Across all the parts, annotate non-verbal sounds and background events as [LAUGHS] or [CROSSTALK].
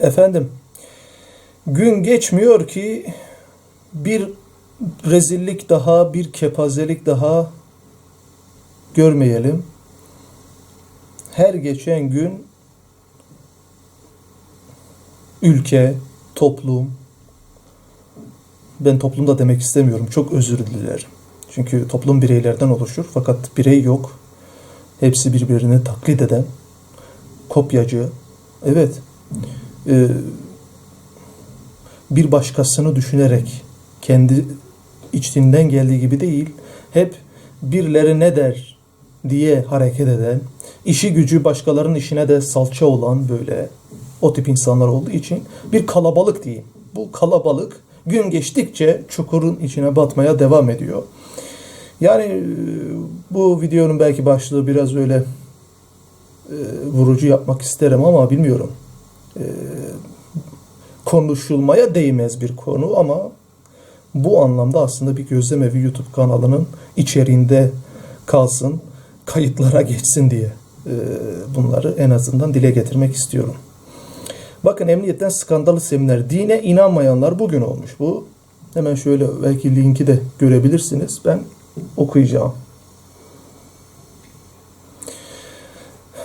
Efendim, gün geçmiyor ki bir rezillik daha, bir kepazelik daha görmeyelim. Her geçen gün ülke, toplum, ben toplumda demek istemiyorum. Çok özür dilerim. Çünkü toplum bireylerden oluşur fakat birey yok. Hepsi birbirini taklit eden, kopyacı. Evet. Ee, bir başkasını düşünerek kendi içtiğinden geldiği gibi değil, hep birileri ne der diye hareket eden, işi gücü başkalarının işine de salça olan böyle o tip insanlar olduğu için bir kalabalık diyeyim. Bu kalabalık gün geçtikçe çukurun içine batmaya devam ediyor. Yani e, bu videonun belki başlığı biraz öyle e, vurucu yapmak isterim ama bilmiyorum. E, konuşulmaya değmez bir konu ama bu anlamda aslında bir gözlemevi YouTube kanalının içeriğinde kalsın, kayıtlara geçsin diye e, bunları en azından dile getirmek istiyorum. Bakın emniyetten skandalı seminer. Dine inanmayanlar bugün olmuş bu. Hemen şöyle belki linki de görebilirsiniz. Ben okuyacağım.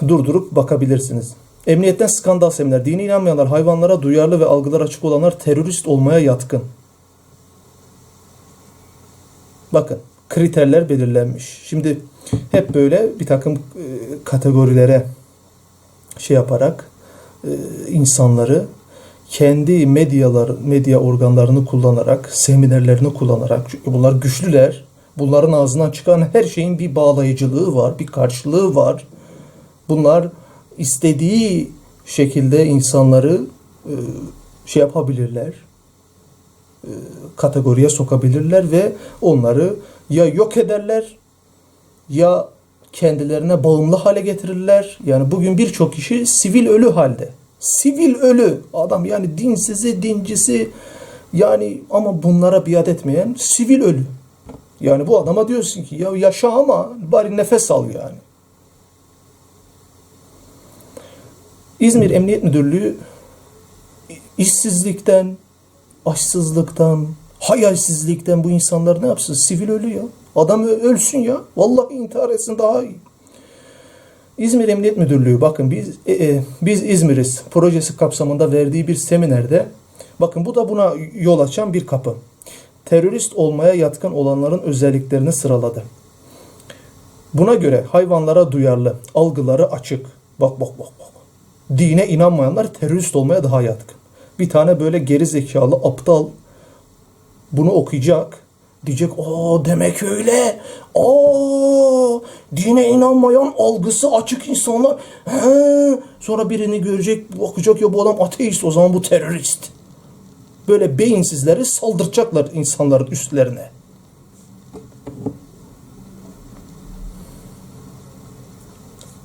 Durdurup bakabilirsiniz. Emniyetten skandal seminer. Dini inanmayanlar, hayvanlara duyarlı ve algılar açık olanlar terörist olmaya yatkın. Bakın kriterler belirlenmiş. Şimdi hep böyle bir takım e, kategorilere şey yaparak e, insanları kendi medyalar, medya organlarını kullanarak, seminerlerini kullanarak, çünkü bunlar güçlüler, bunların ağzından çıkan her şeyin bir bağlayıcılığı var, bir karşılığı var. Bunlar istediği şekilde insanları e, şey yapabilirler, e, kategoriye sokabilirler ve onları ya yok ederler ya kendilerine bağımlı hale getirirler. Yani bugün birçok kişi sivil ölü halde. Sivil ölü. Adam yani dinsizi, dincisi yani ama bunlara biat etmeyen sivil ölü. Yani bu adama diyorsun ki ya yaşa ama bari nefes al yani. İzmir Emniyet Müdürlüğü işsizlikten, açsızlıktan, hayalsizlikten bu insanlar ne yapsın? Sivil ölü ya. Adam ölsün ya. Vallahi intihar etsin daha iyi. İzmir Emniyet Müdürlüğü bakın biz e, e, biz İzmir'iz projesi kapsamında verdiği bir seminerde bakın bu da buna yol açan bir kapı. Terörist olmaya yatkın olanların özelliklerini sıraladı. Buna göre hayvanlara duyarlı, algıları açık. Bak bak bak bak. Dine inanmayanlar terörist olmaya daha yatkın. Bir tane böyle geri zekalı, aptal bunu okuyacak. Diyecek o demek öyle. Aa dine inanmayan algısı açık insanlar. He. Sonra birini görecek bakacak ya bu adam ateist o zaman bu terörist. Böyle beyinsizleri saldıracaklar insanların üstlerine.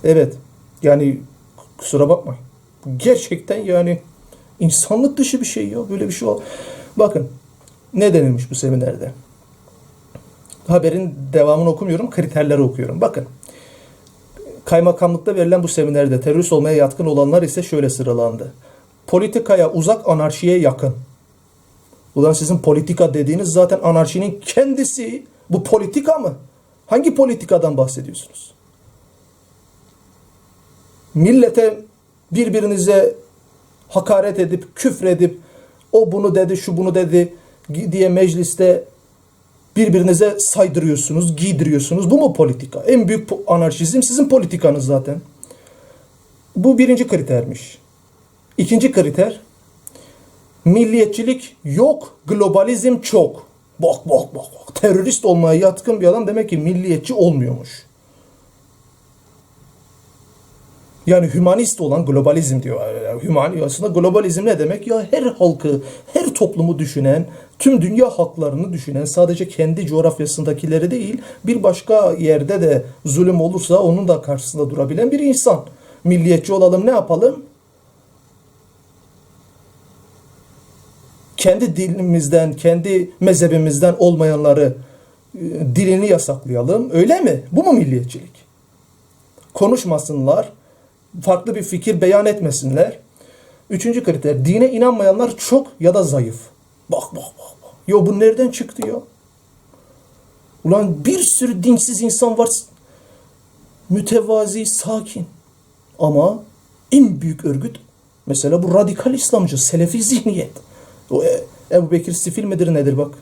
Evet. Yani kusura bakma. Gerçekten yani insanlık dışı bir şey ya. Böyle bir şey ol. Bakın ne denilmiş bu seminerde? Haberin devamını okumuyorum, kriterleri okuyorum. Bakın. Kaymakamlıkta verilen bu seminerde terörist olmaya yatkın olanlar ise şöyle sıralandı. Politikaya uzak, anarşiye yakın. Ulan sizin politika dediğiniz zaten anarşinin kendisi. Bu politika mı? Hangi politikadan bahsediyorsunuz? Millete birbirinize hakaret edip, küfredip, o bunu dedi, şu bunu dedi diye mecliste birbirinize saydırıyorsunuz, giydiriyorsunuz. Bu mu politika? En büyük anarşizm sizin politikanız zaten. Bu birinci kritermiş. İkinci kriter, milliyetçilik yok, globalizm çok. Bak bak bak bak. Terörist olmaya yatkın bir adam demek ki milliyetçi olmuyormuş. Yani hümanist olan globalizm diyor. Yani hüman, aslında globalizm ne demek? Ya her halkı, her toplumu düşünen, tüm dünya halklarını düşünen, sadece kendi coğrafyasındakileri değil, bir başka yerde de zulüm olursa onun da karşısında durabilen bir insan. Milliyetçi olalım ne yapalım? Kendi dilimizden, kendi mezhebimizden olmayanları e, dilini yasaklayalım. Öyle mi? Bu mu milliyetçilik? Konuşmasınlar, farklı bir fikir beyan etmesinler. Üçüncü kriter. Dine inanmayanlar çok ya da zayıf. Bak bak bak. Yo bu nereden çıktı ya? Ulan bir sürü dinsiz insan var. Mütevazi, sakin. Ama en büyük örgüt mesela bu radikal İslamcı, Selefi zihniyet. O e, Ebu Bekir sifil midir nedir bak.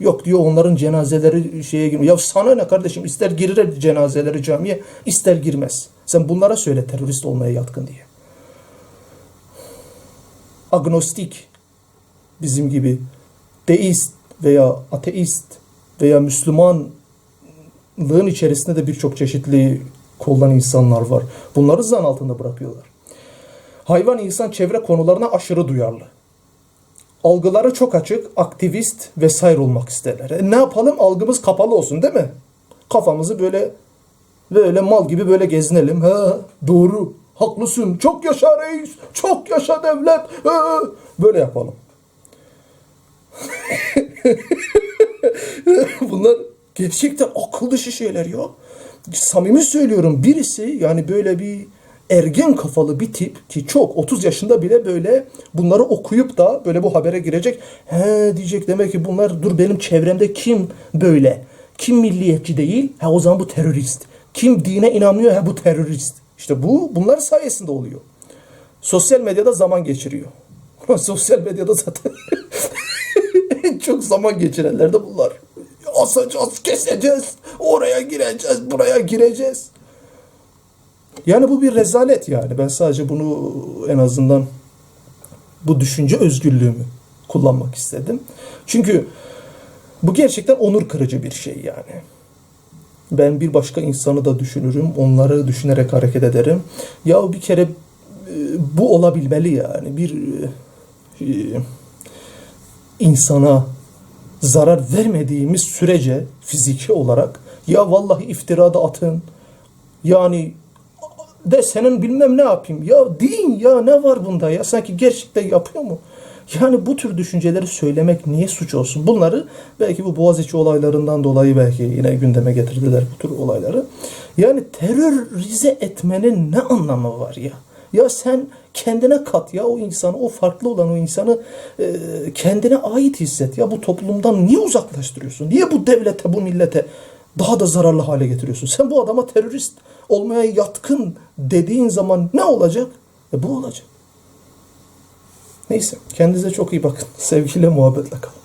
Yok diyor onların cenazeleri şeye girmiyor. Ya sana ne kardeşim ister girer cenazeleri camiye ister girmez. Sen bunlara söyle terörist olmaya yatkın diye. Agnostik bizim gibi deist veya ateist veya Müslümanlığın içerisinde de birçok çeşitli koldan insanlar var. Bunları zan altında bırakıyorlar. Hayvan insan çevre konularına aşırı duyarlı. Algıları çok açık, aktivist vesaire olmak isterler. E ne yapalım? Algımız kapalı olsun değil mi? Kafamızı böyle böyle mal gibi böyle gezinelim. Ha, doğru. Haklısın. Çok yaşa reis. Çok yaşa devlet. Ha, böyle yapalım. [LAUGHS] Bunlar gerçekten akıl dışı şeyler ya. Samimi söylüyorum birisi yani böyle bir ergen kafalı bir tip ki çok 30 yaşında bile böyle bunları okuyup da böyle bu habere girecek. He diyecek demek ki bunlar dur benim çevremde kim böyle? Kim milliyetçi değil? Ha o zaman bu terörist. Kim dine inanmıyor? Ha bu terörist. İşte bu bunlar sayesinde oluyor. Sosyal medyada zaman geçiriyor. Sosyal medyada zaten [LAUGHS] en çok zaman geçirenler de bunlar. Asacağız, keseceğiz, oraya gireceğiz, buraya gireceğiz. Yani bu bir rezalet yani. Ben sadece bunu en azından bu düşünce özgürlüğümü kullanmak istedim. Çünkü bu gerçekten onur kırıcı bir şey yani. Ben bir başka insanı da düşünürüm. Onları düşünerek hareket ederim. Ya bir kere e, bu olabilmeli yani. Bir e, insana zarar vermediğimiz sürece fiziki olarak ya vallahi iftirada atın. Yani de senin bilmem ne yapayım. Ya din ya ne var bunda ya? Sanki gerçekten yapıyor mu? Yani bu tür düşünceleri söylemek niye suç olsun? Bunları belki bu Boğaziçi olaylarından dolayı belki yine gündeme getirdiler bu tür olayları. Yani terörize etmenin ne anlamı var ya? Ya sen kendine kat ya o insanı, o farklı olan o insanı e, kendine ait hisset. Ya bu toplumdan niye uzaklaştırıyorsun? Niye bu devlete, bu millete daha da zararlı hale getiriyorsun? Sen bu adama terörist olmaya yatkın dediğin zaman ne olacak? E bu olacak. Neyse kendinize çok iyi bakın. [LAUGHS] Sevgiyle muhabbetle kalın.